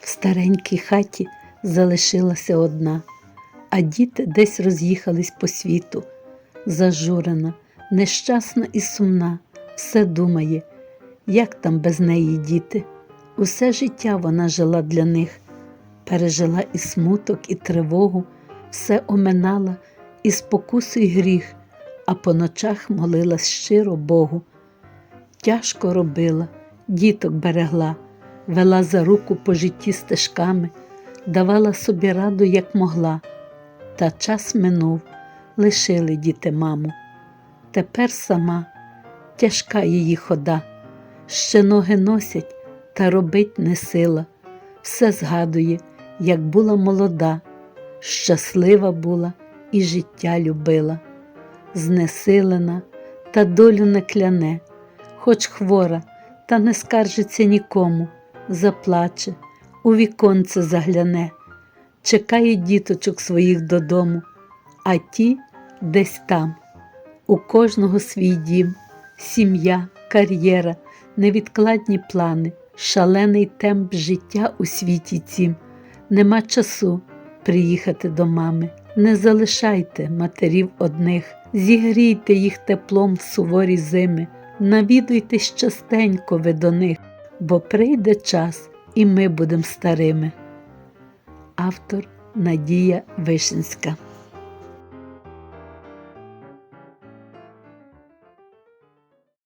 В старенькій хаті залишилася одна, а діти десь роз'їхались по світу. Зажурена, нещасна і сумна, все думає, як там без неї діти. Усе життя вона жила для них, пережила і смуток, і тривогу, все оминала, і спокусу, і гріх, а по ночах молилась щиро Богу. Тяжко робила, діток берегла, вела за руку по житті стежками, давала собі раду, як могла. Та час минув, лишили діти маму. Тепер сама тяжка її хода, ще ноги носять, та робить не сила. Все згадує, як була молода, щаслива була і життя любила, знесилена та долю не кляне, хоч хвора, та не скаржиться нікому, заплаче, у віконце загляне, чекає діточок своїх додому, а ті десь там. У кожного свій дім, сім'я, кар'єра, невідкладні плани, шалений темп життя у світі цім. Нема часу приїхати до мами. Не залишайте матерів одних, зігрійте їх теплом в суворі зими, навідуйтесь частенько ви до них, бо прийде час, і ми будемо старими. Автор Надія Вишинська